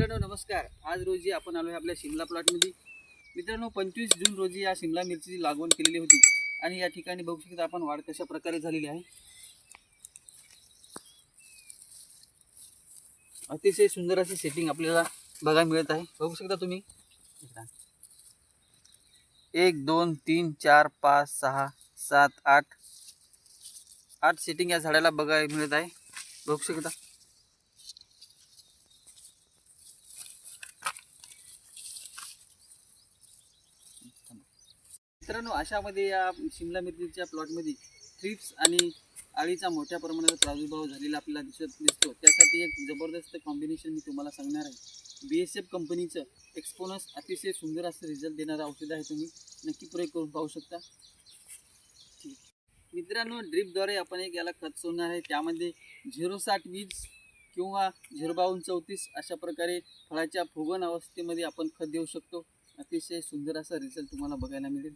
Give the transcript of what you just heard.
मित्रांनो नमस्कार. आज रोजी आपण आलो आहे आपल्या शिमला प्लॉटमध्ये. मित्रांनो पंचवीस जून रोजी या शिमला मिरचीची लागवण केलेली होती आणि या ठिकाणी बघू शकता आपण वाढ कशा प्रकारे झालेली आहे. अतिशय सुंदर अशी सेटिंग आपल्याला बघायला मिळत आहे. बघू शकता तुम्ही. एक दोन तीन चार पाच सहा सात आठ. आठ सेटिंग या झाडाला बघायला मिळत आहे. बघू शकता. मित्रांनो अशामध्ये या शिमला मिरचीच्या प्लॉटमध्ये थ्रिप्स आणि आळीचा मोठ्या प्रमाणात प्रादुर्भाव झालेला आपल्याला दिसत दिसतो. त्यासाठी एक जबरदस्त कॉम्बिनेशन मी तुम्हाला सांगणार आहे. बी एस एफ कंपनीचं एक्सपोनस अतिशय सुंदर असं रिझल्ट देणारं औषध आहे तुम्ही. नक्की प्रयोग करून पाहू शकता. मित्रांनो ड्रीपद्वारे आपण एक याला खत सोडणार आहे. त्यामध्ये झिरो साठ वीज किंवा झिरो बावन्न चौतीस अशा प्रकारे फळाच्या फुगवण अवस्थेमध्ये आपण खत देऊ शकतो. अतिशय सुंदर असा रिझल्ट तुम्हाला बघायला मिळेल.